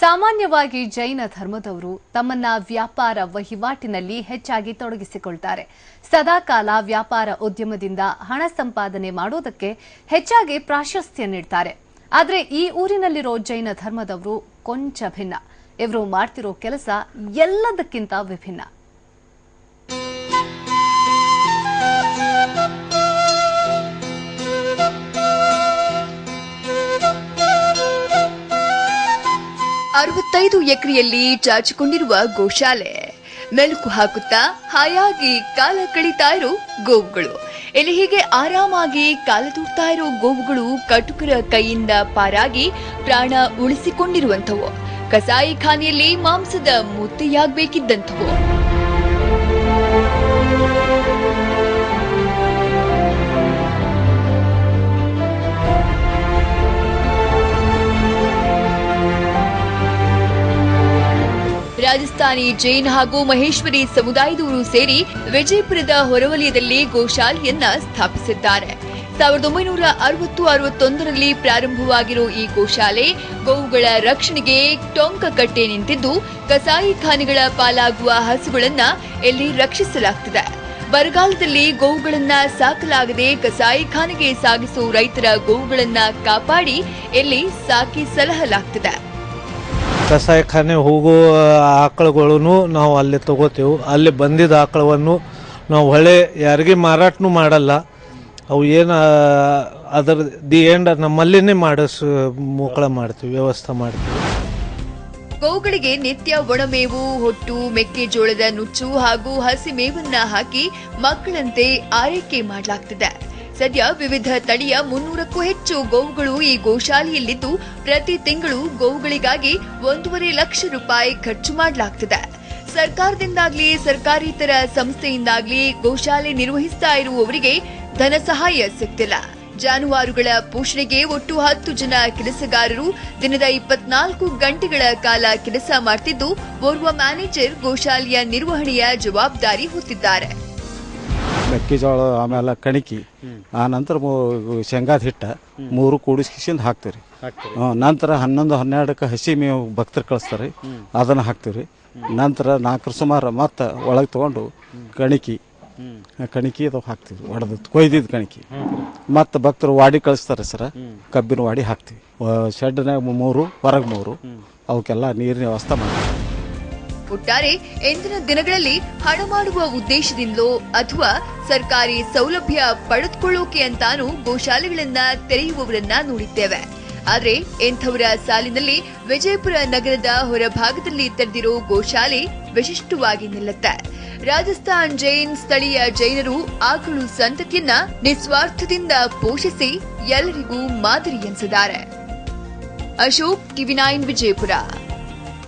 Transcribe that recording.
ಸಾಮಾನ್ಯವಾಗಿ ಜೈನ ಧರ್ಮದವರು ತಮ್ಮನ್ನ ವ್ಯಾಪಾರ ವಹಿವಾಟಿನಲ್ಲಿ ಹೆಚ್ಚಾಗಿ ತೊಡಗಿಸಿಕೊಳ್ತಾರೆ. ಸದಾಕಾಲ ವ್ಯಾಪಾರ ಉದ್ಯಮದಿಂದ ಹಣ ಸಂಪಾದನೆ ಮಾಡೋದಕ್ಕೆ ಹೆಚ್ಚಾಗಿ ಪ್ರಾಶಸ್ತ್ಯ ನೀಡ್ತಾರೆ. ಆದರೆ ಈ ಊರಿನಲ್ಲಿರೋ ಜೈನ ಧರ್ಮದವರು ಕೊಂಚ ಭಿನ್ನ. ಇವರು ಮಾಡ್ತಿರೋ ಕೆಲಸ ಎಲ್ಲದಕ್ಕಿಂತ ವಿಭಿನ್ನ. ಅರವತ್ತೈದು ಎಕರೆಯಲ್ಲಿ ಚಾಚಿಕೊಂಡಿರುವ ಗೋಶಾಲೆ. ಮೆಲುಕು ಹಾಕುತ್ತಾ ಹಾಯಾಗಿ ಕಾಲ ಕಳೀತಾ ಇರೋ ಗೋವುಗಳು. ಇಲ್ಲಿ ಹೀಗೆ ಆರಾಮಾಗಿ ಕಾಲ ತೂಗ್ತಾ ಇರೋ ಗೋವುಗಳು ಕಟುಕರ ಕೈಯಿಂದ ಪಾರಾಗಿ ಪ್ರಾಣ ಉಳಿಸಿಕೊಂಡಿರುವಂಥವು. ಕಸಾಯಿಖಾನೆಯಲ್ಲಿ ಮಾಂಸದ ಮುದ್ದೆಯಾಗಬೇಕಿದ್ದಂಥವು ರಾಜಸ್ಥಾನಿ ಜೈನ್ ಹಾಗೂ ಮಹೇಶ್ವರಿ ಸಮುದಾಯದವರು ಸೇರಿ ವಿಜಯಪುರದ ಹೊರವಲಯದಲ್ಲಿ ಗೋಶಾಲೆಯನ್ನ ಸ್ಥಾಪಿಸಿದ್ದಾರೆ. ಸಾವಿರದ ಒಂಬೈನೂರ ಅರವತ್ತು ಅರವತ್ತೊಂದರಲ್ಲಿ ಪ್ರಾರಂಭವಾಗಿರೋ ಈ ಗೋಶಾಲೆ ಗೋವುಗಳ ರಕ್ಷಣೆಗೆ ಟೊಂಕ ಕಟ್ಟೆ ನಿಂತಿದ್ದು, ಕಸಾಯಿ ಖಾನೆಗಳ ಪಾಲಾಗುವ ಹಸುಗಳನ್ನ ಇಲ್ಲಿ ರಕ್ಷಿಸಲಾಗ್ತಿದೆ? ಬರಗಾಲದಲ್ಲಿ ಗೋವುಗಳನ್ನ ಸಾಕಲಾಗದೆ ಕಸಾಯಿಖಾನೆಗೆ ಸಾಗಿಸೋ ರೈತರ ಗೋವುಗಳನ್ನ ಕಾಪಾಡಿ ಇಲ್ಲಿ ಸಾಕಿ ಸಲಹಲಾಗ್ತಿದೆ? ಕಸಾಯಿಖಾನೆ ಹೋಗೋ ಆಕಳುಗಳನ್ನು ನಾವು ಅಲ್ಲಿ ತಗೋತೇವೆ. ಅಲ್ಲಿ ಬಂದಿದ್ದ ಆಕಳವನ್ನು ನಾವು ಹೊಳೆ, ಯಾರಿಗೆ ಮಾರಾಟನೂ ಮಾಡಲ್ಲ. ಅವು ಏನು, ಅದರ, ದಿ ಎಂಡ್ ನಮ್ಮಲ್ಲಿನೇ ಮಾಡಿಸ್, ಮುಕ್ಕಳ ಮಾಡ್ತೀವಿ, ವ್ಯವಸ್ಥೆ ಮಾಡ್ತೀವಿ. ಗೋವುಗಳಿಗೆ ನಿತ್ಯ ಒಣಮೇವು, ಹೊಟ್ಟು ಮೆಕ್ಕೆಜೋಳದ ನುಚ್ಚು ಹಾಗೂ ಹಸಿ ಮೇವನ್ನ ಹಾಕಿ ಮಕ್ಕಳಂತೆ ಆರೈಕೆ ಮಾಡಲಾಗ್ತಿದೆ. ಸದ್ಯ ವಿವಿಧ ತಳಿಯ ಮುನ್ನೂರಕ್ಕೂ ಹೆಚ್ಚು ಗೋವುಗಳು ಈ ಗೋಶಾಲೆಯಲ್ಲಿದ್ದು, ಪ್ರತಿ ತಿಂಗಳು ಗೋವುಗಳಿಗಾಗಿ ಒಂದೂವರೆ ಲಕ್ಷ ರೂಪಾಯಿ ಖರ್ಚು ಮಾಡಲಾಗ್ತಿದೆ. ಸರ್ಕಾರದಿಂದಾಗ್ಲಿ, ಸರ್ಕಾರೇತರ ಸಂಸ್ಥೆಯಿಂದಾಗ್ಲಿ ಗೋಶಾಲೆ ನಿರ್ವಹಿಸ್ತಾ ಇರುವವರಿಗೆ ಧನ ಸಹಾಯ ಸಿಗ್ತಿಲ್ಲ. ಜಾನುವಾರುಗಳ ಪೋಷಣೆಗೆ ಒಟ್ಟು ಹತ್ತು ಜನ ಕೆಲಸಗಾರರು ದಿನದ ಇಪ್ಪತ್ನಾಲ್ಕು ಗಂಟೆಗಳ ಕಾಲ ಕೆಲಸ ಮಾಡ್ತಿದ್ದು, ಓರ್ವ ಮ್ಯಾನೇಜರ್ ಗೋಶಾಲೆಯ ನಿರ್ವಹಣೆಯ ಜವಾಬ್ದಾರಿ ಹೊತ್ತಿದ್ದಾರೆ. ಮೆಕ್ಕೆಜೋಳ ಆಮೇಲೆ ಕಣಕಿ ಆ ನಂತರ ಶೇಂಗಾದ ಹಿಟ್ಟ ಮೂರು ಕೂಡಿಸ್ಕಿಸಿಂದ ಹಾಕ್ತೀವಿ ಹ್ಞೂ ನಂತರ ಹನ್ನೊಂದು ಹನ್ನೆರಡಕ್ಕೆ ಹಸಿ ಮೇವು ಭಕ್ತರು ಕಳಿಸ್ತಾರೆ. ಅದನ್ನು ಹಾಕ್ತೀವಿ ನಂತರ ನಾಲ್ಕರ ಸುಮಾರು ಮತ್ತೆ ಒಳಗೆ ತಗೊಂಡು ಕಣಕಿ ಕಣಕಿ ಅದು ಹಾಕ್ತೀವಿ ಒಡೆದು ಕೊಯ್ದಿದ್ದು ಕಣಕಿ. ಮತ್ತು ಭಕ್ತರು ವಾಡಿ ಕಳಿಸ್ತಾರೆ ಸರ. ಕಬ್ಬಿನ ವಾಡಿ ಹಾಕ್ತೀವಿ. ಶೆಡ್ನಾಗ ಮೂರು ಹೊರಗೆ ಮೂರು. ಅವಕ್ಕೆಲ್ಲ ನೀರಿನ ವ್ಯವಸ್ಥೆ ಮಾಡ್ತೀವಿ. ಒಟ್ಟಾರೆ ಇಂದಿನ ದಿನಗಳಲ್ಲಿ ಹಣ ಮಾಡುವ ಉದ್ದೇಶದಿಂದಲೋ ಅಥವಾ ಸರ್ಕಾರಿ ಸೌಲಭ್ಯ ಪಡೆದುಕೊಳ್ಳೋಕೆ ಅಂತಾನೂ ಗೋಶಾಲೆಗಳನ್ನ ತೆರೆಯುವವರನ್ನ ನೋಡಿದ್ದೇವೆ. ಆದರೆ ಇಂಥವರ ಸಾಲಿನಲ್ಲಿ ವಿಜಯಪುರ ನಗರದ ಹೊರಭಾಗದಲ್ಲಿ ತೆರೆದಿರೋ ಗೋಶಾಲೆ ವಿಶಿಷ್ಟವಾಗಿ ನಿಲ್ಲುತ್ತೆ. ರಾಜಸ್ಥಾನ್ ಜೈನ್ ಸ್ಥಳೀಯ ಜೈನರು ಆಕಳು ಸಂತತಿಯನ್ನ ನಿಸ್ವಾರ್ಥದಿಂದ ಪೋಷಿಸಿ ಎಲ್ಲರಿಗೂ ಮಾದರಿ ಎನಿಸಿದ್ದಾರೆ. Ashok TV nine Vijayapura.